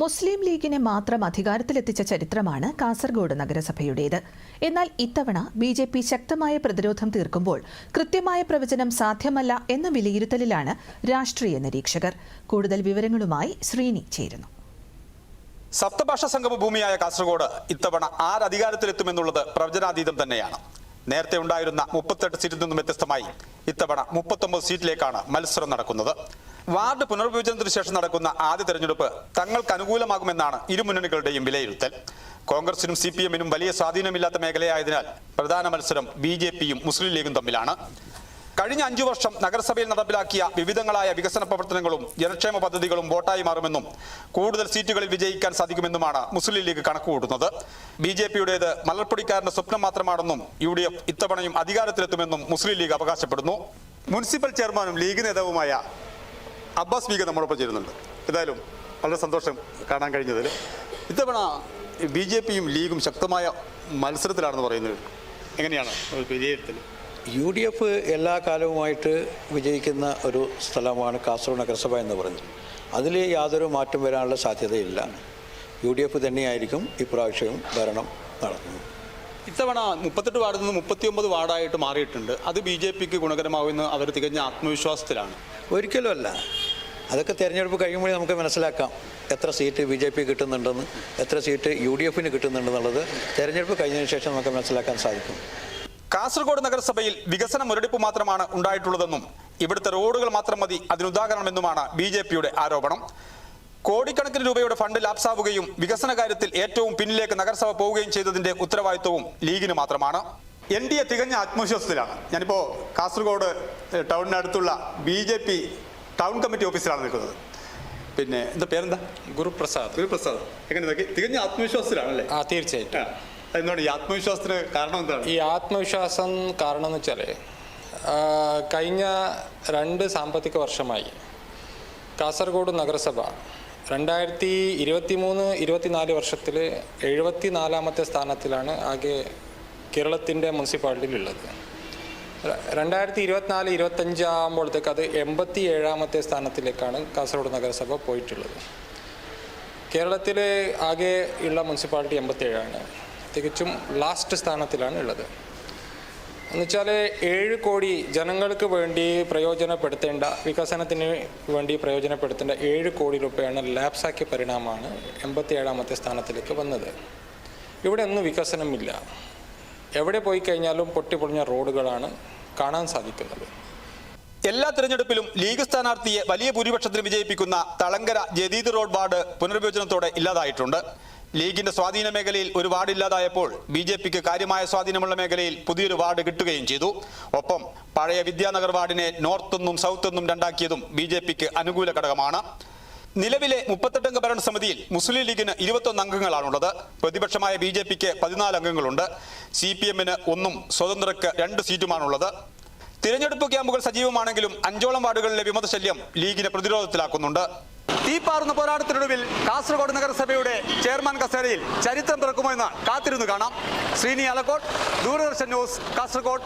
മുസ്ലിം ലീഗിനെ മാത്രം അധികാരത്തിലെത്തിച്ച ചരിത്രമാണ് കാസർഗോഡ് നഗരസഭയുടേത്. എന്നാൽ ഇത്തവണ ബി ജെ പി ശക്തമായ പ്രതിരോധം തീർക്കുമ്പോൾ കൃത്യമായ പ്രവചനം സാധ്യമല്ല എന്ന വിലയിരുത്തലിലാണ് രാഷ്ട്രീയ നിരീക്ഷകർ. കൂടുതൽ വിവരങ്ങളുമായി ശ്രീനി ചേരുന്നു. സപ്തഭാഷ സംഗമ ഭൂമിയായ കാസർഗോഡ് ഇത്തവണ ആരധികാരത്തിലെത്തുമെന്നുള്ളത് പ്രവചനാതീതം തന്നെയാണ്. നേരത്തെ ഉണ്ടായിരുന്ന മുപ്പത്തെട്ട് സീറ്റിൽ നിന്നും വ്യത്യസ്തമായി ഇത്തവണ മുപ്പത്തൊമ്പത് സീറ്റിലേക്കാണ് മത്സരം നടക്കുന്നത്. വാർഡ് പുനർവിഭജനത്തിന് ശേഷം നടക്കുന്ന ആദ്യ തെരഞ്ഞെടുപ്പ് തങ്ങൾക്ക് അനുകൂലമാകുമെന്നാണ് ഇരുമുന്നണികളുടെയും വിലയിരുത്തൽ. കോൺഗ്രസിനും സി പി എമ്മിനും വലിയ സ്വാധീനമില്ലാത്ത മേഖലയായതിനാൽ പ്രധാന മത്സരം ബി ജെ പിയും മുസ്ലിം ലീഗും തമ്മിലാണ്. കഴിഞ്ഞ അഞ്ചു വർഷം നഗരസഭയിൽ നടപ്പിലാക്കിയ വിവിധങ്ങളായ വികസന പ്രവർത്തനങ്ങളും ജനക്ഷേമ പദ്ധതികളും വോട്ടായി മാറുമെന്നും കൂടുതൽ സീറ്റുകളിൽ വിജയിക്കാൻ സാധിക്കുമെന്നുമാണ് മുസ്ലിം ലീഗ് കണക്കുകൂട്ടുന്നത്. ബി ജെ പിയുടേത് മലർപ്പൊടിക്കാരന്റെ സ്വപ്നം മാത്രമാണെന്നും യു ഡി എഫ് ഇത്തവണയും അധികാരത്തിലെത്തുമെന്നും മുസ്ലിം ലീഗ് അവകാശപ്പെടുന്നു. മുനിസിപ്പൽ ചെയർമാനും ലീഗ് നേതാവുമായ അബ്ബാസ് ബീഗ നമ്മോടൊപ്പം ചേരുന്നുണ്ട്. എന്തായാലും വളരെ സന്തോഷം കാണാൻ കഴിഞ്ഞതിൽ. ഇത്തവണ ബി ജെ പിയും ലീഗും ശക്തമായ മത്സരത്തിലാണെന്ന് പറയുന്നത് എങ്ങനെയാണ് വിജയത്തിൽ? യു ഡി എഫ് എല്ലാ കാലവുമായിട്ട് വിജയിക്കുന്ന ഒരു സ്ഥലമാണ് കാസർഗോഡ് നഗരസഭ എന്ന് പറയുന്നത്. അതിൽ യാതൊരു മാറ്റം വരാനുള്ള സാധ്യതയില്ല. യു ഡി എഫ് തന്നെയായിരിക്കും ഇപ്രാവശ്യവും ഭരണം നടത്തുന്നത്. ഇത്തവണ മുപ്പത്തെട്ട് വാർഡിൽ നിന്ന് മുപ്പത്തിയൊമ്പത് വാർഡായിട്ട് മാറിയിട്ടുണ്ട്. അത് ബി ജെ പിക്ക് ഗുണകരമാവുമെന്ന് അവർ തികഞ്ഞ ആത്മവിശ്വാസത്തിലാണ്. ഒരിക്കലുമല്ല. അതൊക്കെ തിരഞ്ഞെടുപ്പ് കഴിയുമ്പോഴേ നമുക്ക് മനസ്സിലാക്കാം. എത്ര സീറ്റ് ബി ജെ പി കിട്ടുന്നുണ്ടെന്ന് എത്ര സീറ്റ് യു ഡി എഫിന് കിട്ടുന്നുണ്ടെന്നുള്ളത് തിരഞ്ഞെടുപ്പ് കഴിഞ്ഞതിന് ശേഷം നമുക്ക് മനസ്സിലാക്കാൻ സാധിക്കും. കാസർഗോഡ് നഗരസഭയിൽ വികസന മുരടിപ്പ് മാത്രമാണ് ഉണ്ടായിട്ടുള്ളതെന്നും ഇവിടുത്തെ റോഡുകൾ മാത്രം മതി അതിനുദാഹരണമെന്നുമാണ് ബി ജെ പിയുടെ ആരോപണം. കോടിക്കണക്കിന് രൂപയുടെ ഫണ്ട് ലാപ്സാവുകയും വികസന കാര്യത്തിൽ ഏറ്റവും പിന്നിലേക്ക് നഗരസഭ പോവുകയും ചെയ്തതിന്റെ ഉത്തരവാദിത്വവും ലീഗിന് മാത്രമാണ്. എൻ ഡി എ തികഞ്ഞ ആത്മവിശ്വാസത്തിലാണ്. ഞാനിപ്പോ Kasaragod ടൗണിനടുത്തുള്ള B J P town committee ഓഫീസിലാണ് നിൽക്കുന്നത്. പിന്നെ എന്താ പേരെന്താ? ഗുരുപ്രസാദ്. ഗുരുപ്രസാദ്. എങ്ങനെ നോക്കി? തികഞ്ഞ ആത്മവിശ്വാസത്തിലാണല്ലേ ആ തീർച്ചയായിട്ടും. എന്താണ് ഈ ആത്മവിശ്വാസത്തിന് കാരണം എന്താണ്? ഈ ആത്മവിശ്വാസം കാരണം എന്ന് വെച്ചാൽ കഴിഞ്ഞ രണ്ട് സാമ്പത്തിക വർഷമായി കാസർഗോഡ് നഗരസഭ രണ്ടായിരത്തി ഇരുപത്തി മൂന്ന് ഇരുപത്തിനാല് വർഷത്തിൽ എഴുപത്തി നാലാമത്തെ സ്ഥാനത്തിലാണ് ആകെ കേരളത്തിന്റെ മുനിസിപ്പാലിറ്റിയിൽ ഉള്ളത് രണ്ടായിരത്തി ഇരുപത്തിനാല് ഇരുപത്തഞ്ച് ആകുമ്പോഴത്തേക്ക് അത് എൺപത്തി ഏഴാമത്തെ സ്ഥാനത്തിലേക്കാണ് കാസർഗോഡ് നഗരസഭ പോയിട്ടുള്ളത്. കേരളത്തിൽ ആകെ ഉള്ള മുനിസിപ്പാലിറ്റി എൺപത്തി ഏഴാണ് തികച്ചും ലാസ്റ്റ് സ്ഥാനത്തിലാണ് ഉള്ളത്. എന്നുവെച്ചാൽ ഏഴ് കോടി ജനങ്ങൾക്ക് വേണ്ടി പ്രയോജനപ്പെടുത്തേണ്ട വികസനത്തിന് വേണ്ടി പ്രയോജനപ്പെടുത്തേണ്ട ഏഴ് കോടി രൂപയാണ് ലാപ്സാക്കിയ പരിണാമമാണ് എൺപത്തി ഏഴാമത്തെ സ്ഥാനത്തിലേക്ക് വന്നത്. ഇവിടെ ഒന്നും വികസനമില്ല. എവിടെ പോയി കഴിഞ്ഞാലും പൊട്ടിപ്പൊളിഞ്ഞ റോഡുകളാണ് കാണാൻ സാധിക്കുന്നത്. എല്ലാ തിരഞ്ഞെടുപ്പിലും ലീഗ് സ്ഥാനാർത്ഥിയെ വലിയ ഭൂരിപക്ഷത്തിന് വിജയിപ്പിക്കുന്ന തളങ്കര ജദീദ് റോഡ് വാർഡ് പുനർവിഭജനത്തോടെ ഇല്ലാതായിട്ടുണ്ട്. ലീഗിന്റെ സ്വാധീന മേഖലയിൽ ഒരു വാർഡ് ഇല്ലാതായപ്പോൾ ബി ജെ പിക്ക് കാര്യമായ സ്വാധീനമുള്ള മേഖലയിൽ പുതിയൊരു വാർഡ് കിട്ടുകയും ചെയ്തു. ഒപ്പം പഴയ വിദ്യാനഗർ വാർഡിനെ നോർത്തുനിന്നും സൗത്തുനിന്നും രണ്ടാക്കിയതും ബി ജെ പിക്ക് അനുകൂല ഘടകമാണ്. നിലവിലെ മുപ്പത്തെട്ടംഗ ഭരണസമിതിയിൽ മുസ്ലിം ലീഗിന് ഇരുപത്തൊന്ന് അംഗങ്ങളാണുള്ളത്. പ്രതിപക്ഷമായ ബി ജെ പിക്ക് പതിനാല് അംഗങ്ങളുണ്ട്. സി പി എമ്മിന് ഒന്നും സ്വതന്ത്രക്ക് രണ്ട് സീറ്റുമാണുള്ളത്. തിരഞ്ഞെടുപ്പ് ക്യാമ്പുകൾ സജീവമാണെങ്കിലും അഞ്ചോളം വാർഡുകളിലെ വിമതശല്യം ലീഗിനെ പ്രതിരോധത്തിലാക്കുന്നുണ്ട്. തീപ്പാറുന്ന പോരാട്ടത്തിനൊടുവിൽ കാസർഗോഡ് നഗരസഭയുടെ ചെയർമാൻ കസേരയിൽ ചരിത്രം തുറക്കുമോ എന്ന് കാത്തിരുന്നു കാണാം. ശ്രീനി അലക്കോട്ട് ദൂരദർശൻ ന്യൂസ് കാസർഗോഡ്.